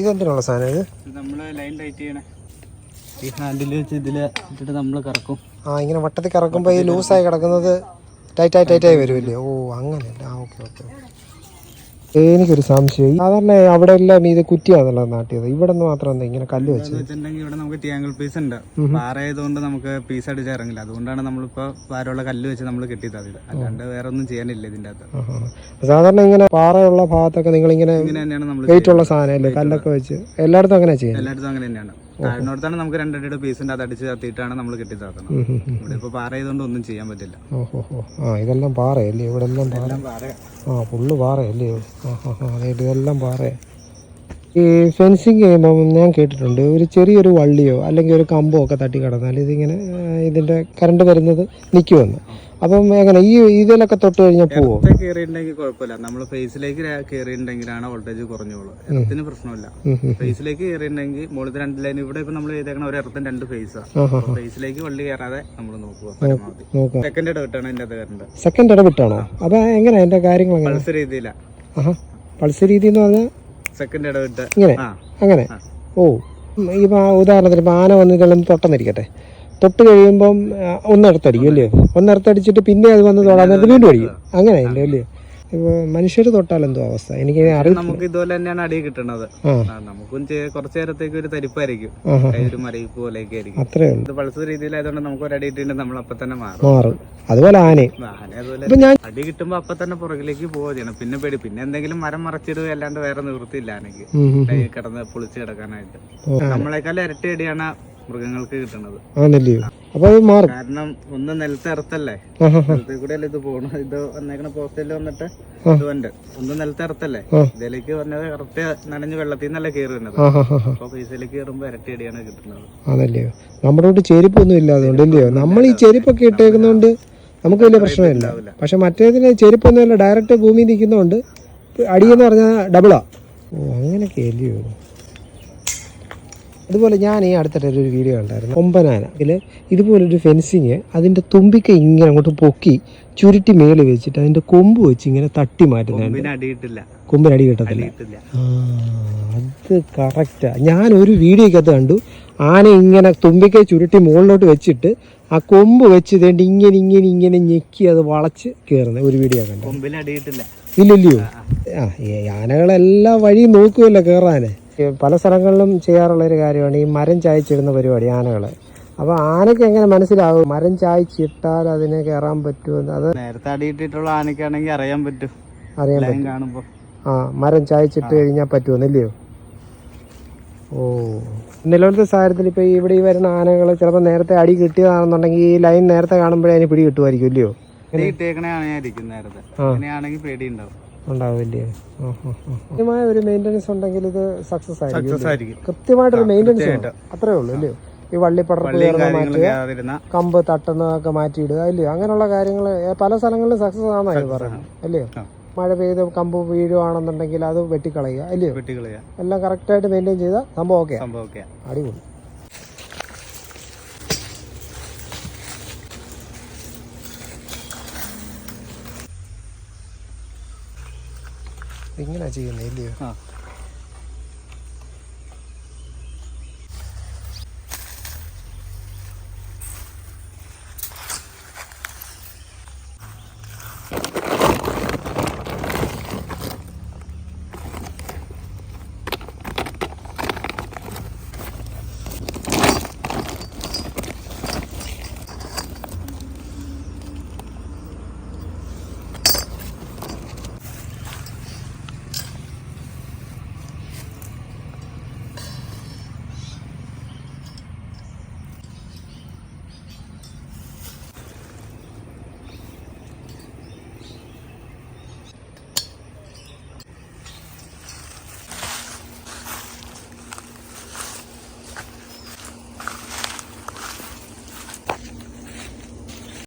ഇതെന്തിനുള്ള സാധനം ഇത്? നമ്മൾ ലൈൻ ചെയ്യണേ. ഈ ഹാൻഡിൽ വെച്ച് ഇതിൽ ഇട്ടിട്ട് നമ്മൾ കറക്കും. ആ ഇങ്ങനെ വട്ടത്തിൽ കറക്കുമ്പോൾ ഈ ലൂസായി കിടക്കുന്നത് ടൈറ്റായി ടൈറ്റായി വരുമല്ലേ? ഓ അങ്ങനെയല്ല? ആ ഓക്കെ ഓക്കെ എനിക്കൊരു സംശയം. സാധാരണ അവിടെ എല്ലാം ഇത് കുറ്റിയാണല്ലോ നാട്ടിയത്. ഇവിടെ നിന്ന് മാത്രം എന്താ ഇങ്ങനെ കല്ല് വെച്ച് വെച്ചിട്ടുണ്ടെങ്കിൽ ഇവിടെ നമുക്ക് ടിയാങ്കിൾ പീസ് ഉണ്ട്. പാറയതുകൊണ്ട് നമുക്ക് പീസ് അടിച്ച് ഇറങ്ങില്ല അതുകൊണ്ടാണ് നമ്മളിപ്പോ പാറയുള്ള കല്ല് വെച്ച് നമ്മൾ കെട്ടി അതിൽ അല്ലാണ്ട് വേറെ ഒന്നും ചെയ്യാനില്ല ഇതിന്റെ അകത്ത്. സാധാരണ ഇങ്ങനെ പാറയുള്ള ഭാഗത്തൊക്കെ നിങ്ങൾ ഇങ്ങനെ ഇങ്ങനെ തന്നെയാണ് നമ്മൾ വെയിറ്റ് ഉള്ള സാധനം അല്ലേ കല്ലൊക്കെ വെച്ച്. എല്ലായിടത്തും അങ്ങനെ ചെയ്യാം എല്ലായിടത്തും അങ്ങനെ തന്നെയാണ്. താഴ്ന്നോടത്താണ് നമുക്ക് രണ്ടടിയുടെ പീസിന്റെ അത് അടിച്ച് കത്തിയിട്ടാണ് നമ്മൾ കെട്ടി താത്തണം ഇവിടെ ഇപ്പൊ പാറ ആയതുകൊണ്ട് ഒന്നും ചെയ്യാൻ പറ്റില്ല. ഓഹോ ആ ഇതെല്ലാം പാറയല്ലേ? ഇവിടെ എല്ലാം പാറ. എല്ലാം പാറ ആ ഫുള്ള് പാറയല്ലേ? അതെ ഇതെല്ലാം പാറ ഈ ഫെൻസിങ് ചെയ്യുമ്പോൾ ഞാൻ കേട്ടിട്ടുണ്ട് ഒരു ചെറിയൊരു വള്ളിയോ അല്ലെങ്കിൽ ഒരു കമ്പോ ഒക്കെ തട്ടി കിടന്നാൽ ഇതിങ്ങനെ ഇതിന്റെ ഇതിന്റെ കറണ്ട് വരുന്നത് നിൽക്കുമെന്ന് അപ്പം എങ്ങനെ ഈ ഇതിലൊക്കെ തൊട്ട് കഴിഞ്ഞാൽ പോവോ? കയറിയിട്ടുണ്ടെങ്കിൽ കുഴപ്പമില്ല. നമ്മൾ ഫേസിലേക്ക് കയറിയിട്ടുണ്ടെങ്കിലാണ് വോൾട്ടേജ് കുറഞ്ഞോളൂ എർത്തിന് പ്രശ്നമില്ല. ഫേസിലേക്ക് കയറിയിട്ടുണ്ടെങ്കിൽ മുകളിൽ രണ്ട് ലൈൻ ഇവിടെ ഇപ്പൊ നമ്മൾ ചെയ്തേക്കണ ഒരു എർത്തും രണ്ട് ഫേസാണ് ഫേസിലേക്ക് വള്ളി കയറാതെ നമ്മൾ നോക്കുക. സെക്കൻഡ് ഇടവിട്ടാണ് ഇതിന്റെ അത് കയറേണ്ടത്. സെക്കൻഡ് ഇടവിട്ടാണോ? അപ്പൊ എങ്ങനെ അതിന്റെ കാര്യങ്ങൾ പൾസ് രീതിയില. പൾസ് രീതി എന്ന് പറഞ്ഞാൽ സെക്കൻഡ് ഇടവിട്ട്. ഇങ്ങനെ? അങ്ങനെ? ഓ. ഇപ്പൊ ഉദാഹരണത്തിന് ഇപ്പൊ ആന വന്നിട്ടുള്ള തൊട്ടെന്നിരിക്കട്ടെ. തൊട്ട് കഴിയുമ്പം ഒന്നിടത്തടിക്കും അല്ലേ? അല്ലയോ ഒന്നിടത്തടിച്ചിട്ട് പിന്നെ അത് വന്ന് തൊടാൻ നേരത്ത് വീണ്ടും അടിക്കും. അങ്ങനെ അല്ലേ അല്ലേ? ഇപ്പൊ മനുഷ്യർ തൊട്ടാൽ എന്തോ അവസ്ഥ? എനിക്ക് നമുക്ക് ഇതുപോലെ തന്നെയാണ് അടി കിട്ടുന്നത് നമുക്കും കുറച്ചു നേരത്തേക്ക് ഒരു തരിപ്പായിരിക്കും. ഒരു മരയിപ്പ് പോലെയൊക്കെ ആയിരിക്കും. അത്രേ ഉള്ളൂ. പൾസ് രീതിയിലായതുകൊണ്ട് നമുക്ക് ഒരു അടി കിട്ടിയിട്ട് നമ്മൾ അപ്പൊ തന്നെ മാറും. മാറും. അതുപോലെ ആനയും. ഇപ്പൊ ഞാൻ അടി കിട്ടുമ്പോ അപ്പൊ തന്നെ പുറകിലേക്ക് പോവുക ചെയ്യണം. പിന്നെ പേടി. പിന്നെ എന്തെങ്കിലും മരം മറച്ചിടുക അല്ലാണ്ട് വേറെ നിവൃത്തിയില്ല ആനയ്ക്ക്. ഉം, ഉം, കൈ കിടന്ന് പൊളിച്ച് കിടക്കാനായിട്ട്. നമ്മളെക്കാൾ ഇരട്ടി അടിയാണ് മൃഗങ്ങൾക്ക് കിട്ടണത്. ആണല്ലേ? അപ്പൊ അത് മാറും. കാരണം ഒന്ന് നിലത്തെ ഇറത്തല്ലേ നിലത്തിൽ കൂടെ അല്ലേ ഇത് പോണു. ഇത് വന്നേക്കണ പോസ്റ്റിൽ വന്നിട്ട്. ഇത് വണ്ട് ഒന്ന് നിലത്തെ ഇറത്തല്ലേ. ഇതിലേക്ക് വന്നത് കറക്റ്റ് നനഞ്ഞ് വെള്ളത്തിൽ നിന്നല്ലേ കയറി വരുന്നത്. അപ്പൊ പൈസയിലേക്ക് കയറുമ്പോ ഇരട്ടി അടിയാണ് കിട്ടുന്നത്. ആണല്ലേ? നമ്മുടെ വീട്ടിൽ ചെരുപ്പ് ഒന്നും ഇല്ലാതുകൊണ്ട് അല്ലയോ നമ്മൾ ഈ ചെരുപ്പൊക്കെ ഇട്ടേക്കുന്നതുകൊണ്ട് നമുക്ക് വലിയ പ്രശ്നമില്ല. പക്ഷെ മറ്റേതിന് ചെരുപ്പൊന്നുമില്ല ഡയറക്റ്റ് ഭൂമി നിൽക്കുന്നതുകൊണ്ട് അടിയെന്ന് പറഞ്ഞാൽ ഡബിളാ ഓ അങ്ങനെയൊക്കെ അല്ലയോ? അതുപോലെ ഞാൻ ഈ അടുത്തിട്ട് ഒരു വീഡിയോ കണ്ടായിരുന്നു. ഒമ്പനാന. അതിൽ ഇതുപോലൊരു ഫെൻസിങ് അതിന്റെ തുമ്പിക്ക ഇങ്ങനെ അങ്ങോട്ട് പൊക്കി ചുരുട്ടി മേളിൽ വെച്ചിട്ട് അതിന്റെ കൊമ്പ് വെച്ച് ഇങ്ങനെ തട്ടി മാറ്റുന്നുണ്ട് അടിയിട്ടില്ല. കൊമ്പിന് അടി കിട്ടത്തില്ല. അത് കറക്റ്റാ ഞാൻ ഒരു വീഡിയോക്കകത്ത് കണ്ടു. ആന ഇങ്ങനെ തുമ്പിക്കൈ ചുരുട്ടി മുകളിലോട്ട് വെച്ചിട്ട് ആ കൊമ്പ് വെച്ച് തേണ്ടി ഇങ്ങനെ ഇങ്ങനെ ഇങ്ങനെ ഞെക്കി അത് വളച്ച് കയറുന്നത് ഒരു വീഡിയോ കണ്ടു. ഇല്ലല്ലോ ഇല്ലല്ലയോ? ആ ആനകളെല്ലാം വഴി നോക്കുമല്ലോ കയറാന് പല സ്ഥലങ്ങളിലും ചെയ്യാറുള്ള ഒരു കാര്യമാണ് ഈ മരം ചായച്ചിടുന്ന പരിപാടി ആനകളെ. അപ്പോൾ ആനയ്ക്ക് എങ്ങനെ മനസ്സിലാവും? മരം ചായച്ചിട്ടാൽ അതിനെ കയറാൻ പറ്റുമെന്ന് അത് നേരത്തെ അടിയിട്ടിട്ടുള്ള ആനയ്ക്കാണെങ്കിൽ അറിയാൻ പറ്റും. അറിയാൻ ലൈൻ കാണുമ്പോൾ ആ മരം ചായച്ചിട്ട് കഴിഞ്ഞാൽ പറ്റുമെന്നില്ലയോ ഓ. നിലവിലത്തെ സാഹചര്യത്തിൽ ഇപ്പോൾ ഇവിടെ ഈ വരുന്ന ആനകൾ ചിലപ്പോൾ നേരത്തെ അടി കിട്ടിയതാണെന്നുണ്ടെങ്കിൽ ഈ ലൈൻ നേരത്തെ കാണുമ്പോഴേ അതിന് പിടി കിട്ടുമായിരിക്കും ഇല്ലയോ കിട്ടിയേക്കണേ അങ്ങനെയാണെങ്കിൽ പേടി ഉണ്ടാവും ഉണ്ടാവില്ലേ? കൃത്യമായ ഒരു മെയിന്റനൻസ് ഉണ്ടെങ്കിൽ ഇത് സക്സസ് ആയിരിക്കും കൃത്യമായിട്ടൊരു മെയിന്റനൻസ് അത്രേ ഉള്ളൂ അല്ലേ ഈ വള്ളിപ്പടർപ്പ് കയറുന്ന മാറ്റുക കമ്പ് തട്ടുന്നതൊക്കെ മാറ്റിയിടുക അല്ലയോ അങ്ങനെയുള്ള കാര്യങ്ങൾ പല സ്ഥലങ്ങളിലും സക്സസ് ആണെന്നാണ് പറയുന്നത് അല്ലയോ ആ. മഴ പെയ്ത് കമ്പ് വീഴുവാണെന്നുണ്ടെങ്കിൽ അത് വെട്ടിക്കളയുക അല്ലയോ എല്ലാം കറക്റ്റായിട്ട് മെയിന്റെയിൻ ചെയ്താൽ സംഭവം ഓക്കെ അടിപൊളി. ഇങ്ങനെ ചെയ്യുന്നേ ഇല്ലയോ ആ